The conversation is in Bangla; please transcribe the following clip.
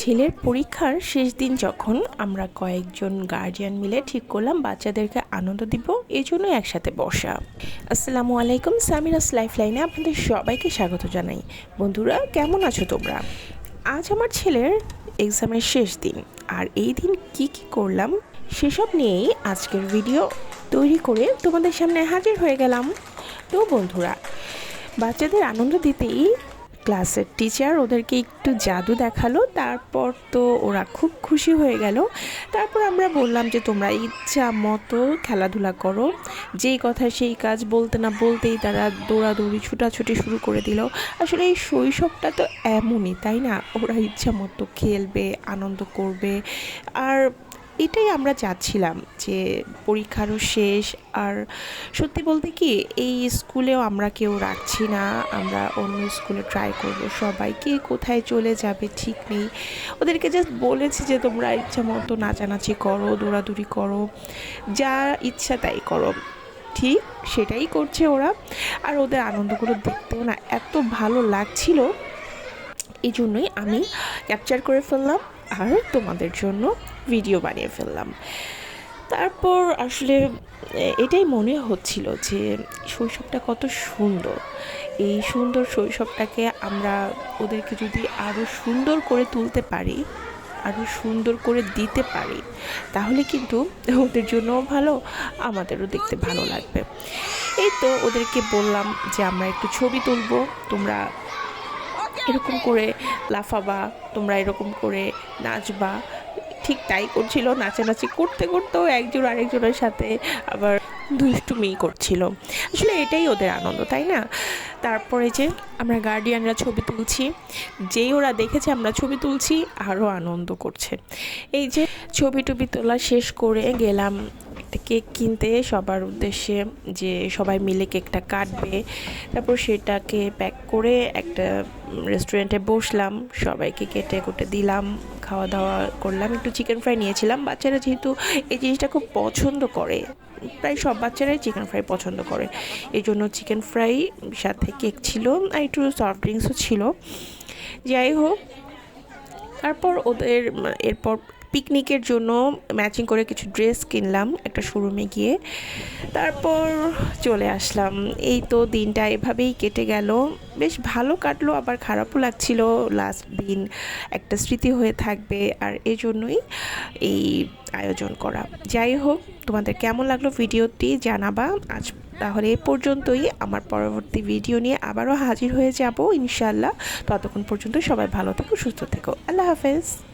ছেলের পরীক্ষার শেষ দিন যখন আমরা কয়েকজন গার্জিয়ান মিলে ঠিক করলাম, বাচ্চাদেরকে আনন্দ দিব এই জন্যই একসাথে বসা। আসসালামু আলাইকুম, সামিরাস লাইফ লাইনে আপনাদের সবাইকে স্বাগত জানাই। বন্ধুরা, কেমন আছো তোমরা? আজ আমার ছেলের এক্সামের শেষ দিন, আর এই দিন কি কি করলাম সেসব নিয়েই আজকের ভিডিও তৈরি করে তোমাদের সামনে হাজির হয়ে গেলাম। তো বন্ধুরা, বাচ্চাদের আনন্দ দিতেই ক্লাসের টিচার ওদেরকে একটু জাদু দেখাল, তারপর তো ওরা খুব খুশি হয়ে গেল। তারপর আমরা বললাম যে, তোমরা ইচ্ছা মতো খেলাধুলা করো। যেই কথা সেই কাজ বলতে না বলতেই তারা দৌড়াদৌড়ি, ছুটাছুটি শুরু করে দিল। আসলে এই শৈশবটা তো এমনই, তাই না? ওরা ইচ্ছা মতো খেলবে, আনন্দ করবে। আর এটাই আমরা চাচ্ছিলাম যে পরীক্ষারও শেষ আর সত্যি বলতে কি, এই স্কুলেও আমরা কেউ রাখছি না, আমরা অন্য স্কুলে ট্রাই করব। সবাই কে কোথায় চলে যাবে ঠিক নেই। ওদেরকে জাস্ট বলেছি যে তোমরা ইচ্ছা মতো নাচানাচি করো, দৌড়াদৌড়ি করো, যা ইচ্ছা তাই করো। ঠিক সেটাই করছে ওরা। আর ওদের আনন্দগুলো দেখতেও না এত ভালো লাগছিল। এই জন্যই আমি ক্যাপচার করে ফেললাম। আর তোমাদের জন্য ভিডিও বানিয়ে ফেললাম। তারপর আসলে এটাই মনে হচ্ছিল যে শৈশবটা কত সুন্দর। এই সুন্দর শৈশবটাকে আমরা ওদেরকে যদি আরও সুন্দর করে তুলতে পারি আরও সুন্দর করে দিতে পারি, তাহলে কিন্তু ওদের জন্যও ভালো, আমাদেরও দেখতে ভালো লাগবে। এই তো ওদেরকে বললাম যে আমরা একটু ছবি তুলবো, তোমরা এরকম করে লাফাবা, তোমরা এরকম করে নাচবা। ঠিক তাই করছিল, নাচানাচি করতে করতেও একজন আরেকজনের সাথে আবার দুষ্টুমি করছিল। আসলে এটাই ওদের আনন্দ, তাই না? তারপরে যে আমরা গার্ডিয়ানরা ছবি তুলছি, যেই ওরা দেখেছে আমরা ছবি তুলছি, আরও আনন্দ করছে। এই যে ছবি টবি তোলা শেষ করে গেলাম কেক কিনতে সবার উদ্দেশ্যে যে সবাই মিলে কেকটা কাটবে। তারপর সেটাকে প্যাক করে একটা রেস্টুরেন্টে বসলাম, সবাইকে কেটে কুটে দিলাম খাওয়া দাওয়া করলাম, একটু চিকেন ফ্রাই নিয়েছিলাম। বাচ্চারা যেহেতু এই জিনিসটা খুব পছন্দ করে, প্রায় সব বাচ্চারাই চিকেন ফ্রাই পছন্দ করে। এই জন্য চিকেন ফ্রাই সাথে কেক ছিল, আর একটু সফট ড্রিঙ্কসও ছিল। যাই হোক, তারপর ওদের, এরপর পিকনিকের জন্য ম্যাচিং করে কিছু ড্রেস কিনলাম একটা শোরুমে গিয়ে। তারপর চলে আসলাম। এই তো দিনটা এভাবেই কেটে গেল। বেশ ভালো কাটলো, আবার খারাপও লাগছিল। লাস্ট দিন একটা স্মৃতি হয়ে থাকবে আর এজন্যই এই আয়োজন করা। যাই হোক, তোমাদের কেমন লাগল ভিডিওটি জানাবা। আজ তাহলে এ পর্যন্তই। আমার পরবর্তী ভিডিও নিয়ে আবারও হাজির হয়ে যাব ইনশাল্লাহ ততক্ষণ পর্যন্ত সবাই ভালো থেকো, সুস্থ থেকো। আল্লাহ হাফেজ।